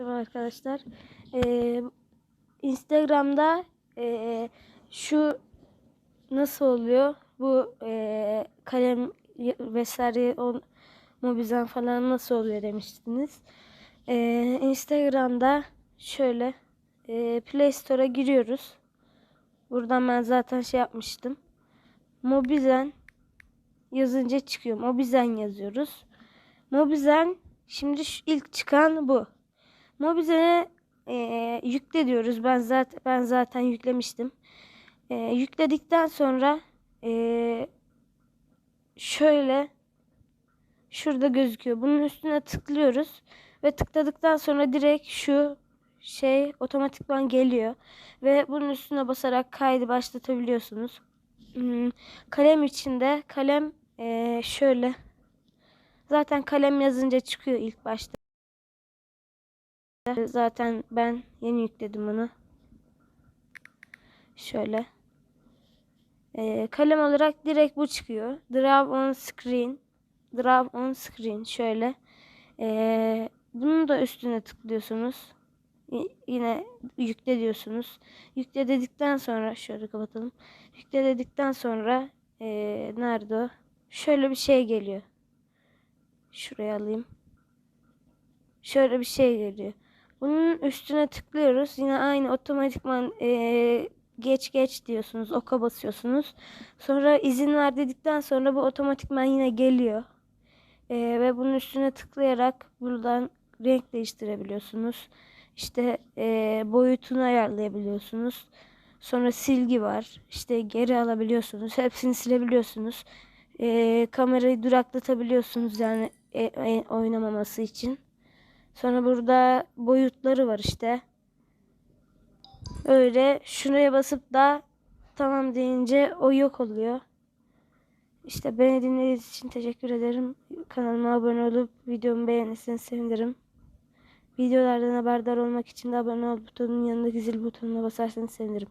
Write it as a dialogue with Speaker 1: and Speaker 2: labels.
Speaker 1: Merhaba arkadaşlar. Ee, Instagram'da ee, şu nasıl oluyor? Bu ee, kalem vesaire o Mobizen falan nasıl oluyor demiştiniz. Ee, Instagram'da şöyle ee, Play Store'a giriyoruz. Buradan ben zaten şey yapmıştım. Mobizen yazınca çıkıyor. Mobizen yazıyoruz. Mobizen şimdi şu ilk çıkan bu. Mobizen'e eee yükle diyoruz. Ben zaten ben zaten yüklemiştim. Eee, yükledikten sonra eee, şöyle şurada gözüküyor. Bunun üstüne tıklıyoruz ve tıkladıktan sonra direkt şu şey otomatikman geliyor ve bunun üstüne basarak kaydı başlatabiliyorsunuz. Hmm, kalem içinde kalem eee, şöyle zaten kalem yazınca çıkıyor ilk başta. Zaten ben yeni yükledim bunu. Şöyle. Ee, kalem olarak direkt bu çıkıyor. Draw on screen. Draw on screen. Şöyle. Ee, bunun da üstüne tıklıyorsunuz. Y- yine yükle diyorsunuz. Yükle dedikten sonra şöyle kapatalım. Yükle dedikten sonra ee, nerede o? Şöyle bir şey geliyor. Şuraya alayım. Şöyle bir şey geliyor. Bunun üstüne tıklıyoruz. Yine aynı otomatikman eee, geç geç diyorsunuz. Oka basıyorsunuz. Sonra izin ver dedikten sonra bu otomatikman yine geliyor. Eee, ve bunun üstüne tıklayarak buradan renk değiştirebiliyorsunuz. İşte eee, boyutunu ayarlayabiliyorsunuz. Sonra silgi var. İşte geri alabiliyorsunuz. Hepsini silebiliyorsunuz. Eee, kamerayı duraklatabiliyorsunuz yani e, e, oynamaması için. Sonra burada boyutları var işte. Öyle şuraya basıp da tamam deyince o yok oluyor. İşte beni dinlediğiniz için teşekkür ederim. Kanalıma abone olup videomu beğenirseniz sevinirim. Videolardan haberdar olmak için de abone ol butonunun yanındaki zil butonuna basarsanız sevinirim.